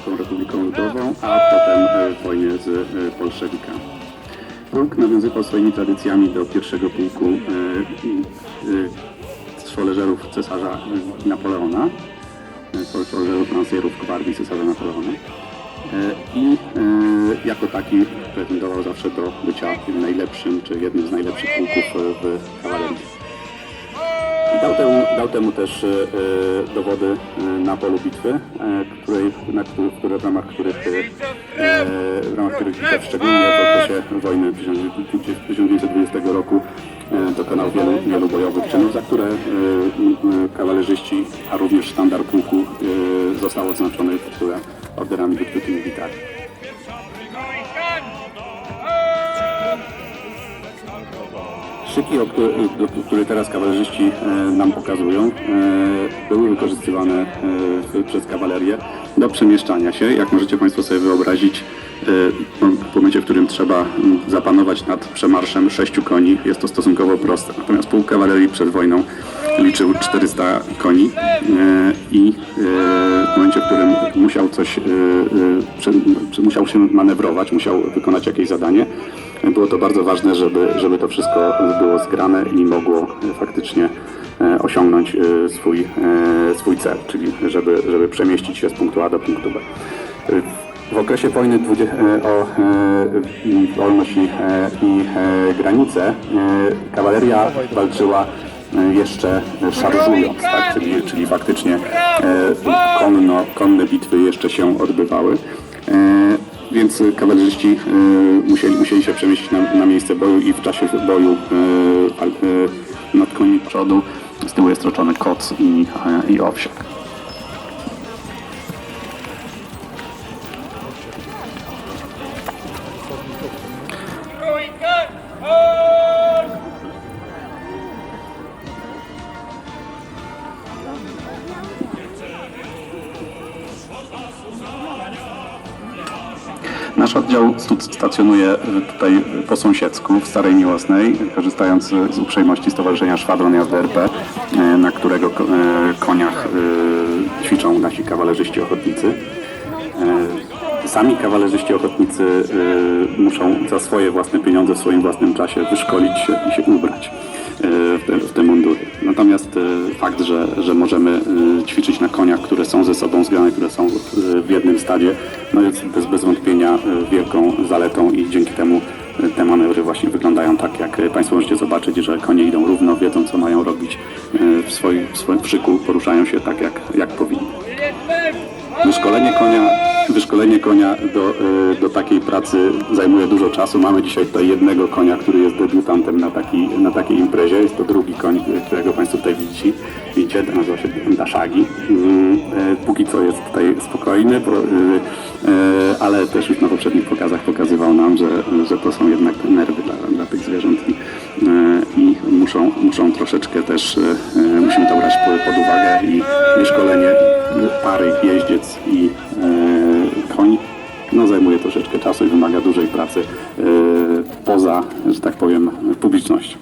Z tą Republiką Ludową, a potem e, w wojnie z e, bolszewikami. Pułk nawiązywał swoimi tradycjami do pierwszego pułku e, szoleżerów cesarza Napoleona, szoleżerów lansjerów gwardii cesarza Napoleona i jako taki pretendował zawsze do bycia najlepszym, czy jednym z najlepszych pułków w kawalerii. I dał temu, też e, e, dowody e, na polu bitwy, której, na, któ- które, w ramach których, w ramach których Hitler szczególnie w okresie wojny 1920 roku dokonał wielu, wielu bojowych czynów, za które kawalerzyści, a również sztandar pułku został tytule orderami Virtuti Militari. Szyki, które, teraz kawalerzyści e, nam pokazują, e, były wykorzystywane e, przez kawalerię do przemieszczania się. Jak możecie Państwo sobie wyobrazić, no, w momencie, w którym trzeba zapanować nad przemarszem sześciu koni, jest to stosunkowo proste. Natomiast pułk kawalerii przed wojną liczył 400 koni i w momencie, w którym musiał coś, musiał się manewrować, musiał wykonać jakieś zadanie, było to bardzo ważne, żeby, żeby to wszystko było zgrane i mogło faktycznie e, osiągnąć e, swój, e, swój cel, czyli żeby, żeby przemieścić się z punktu A do punktu B. W okresie wojny o wolność i, granice kawaleria walczyła jeszcze szarżując, tak? czyli, czyli faktycznie konno, konne bitwy jeszcze się odbywały. Więc y, kawalerzyści y, musieli, musieli się przemieścić na, na miejsce boju i w czasie boju y, nad koniu przodu z tyłu jest roczony koc i, i owsiak. Nasz oddział stacjonuje y, tutaj y, po sąsiedzku w Starej Miłosnej, korzystając y, z uprzejmości Stowarzyszenia Szwadron Jazdy RP, na którego ko- koniach ćwiczą nasi kawalerzyści ochotnicy. Sami kawalerzyści ochotnicy muszą za swoje własne pieniądze w swoim własnym czasie wyszkolić się i się ubrać Natomiast y, fakt, że, że możemy y, ćwiczyć na koniach, które są ze sobą zgrane, które są w jednym stadzie, no jest bez, bez wątpienia y, wielką zaletą i dzięki temu te manewry właśnie wyglądają tak, jak Państwo możecie zobaczyć, że konie idą równo, wiedzą co mają robić w swoim, w swoim szyku, poruszają się tak, jak, jak powinni. Wyszkolenie konia, wyszkolenie konia do, do takiej pracy zajmuje dużo czasu. Mamy dzisiaj tutaj jednego konia, który jest debiutantem na, taki, na takiej imprezie. Jest to drugi koń, którego bo, y, y, ale też już na poprzednich pokazach pokazywał nam, że, że to są jednak nerwy dla, dla tych zwierząt i, y, i muszą, muszą troszeczkę też, musimy to brać pod, uwagę i wyszkolenie pary, jeździec i koń no, zajmuje troszeczkę czasu i wymaga dużej pracy poza, że tak powiem, publicznością.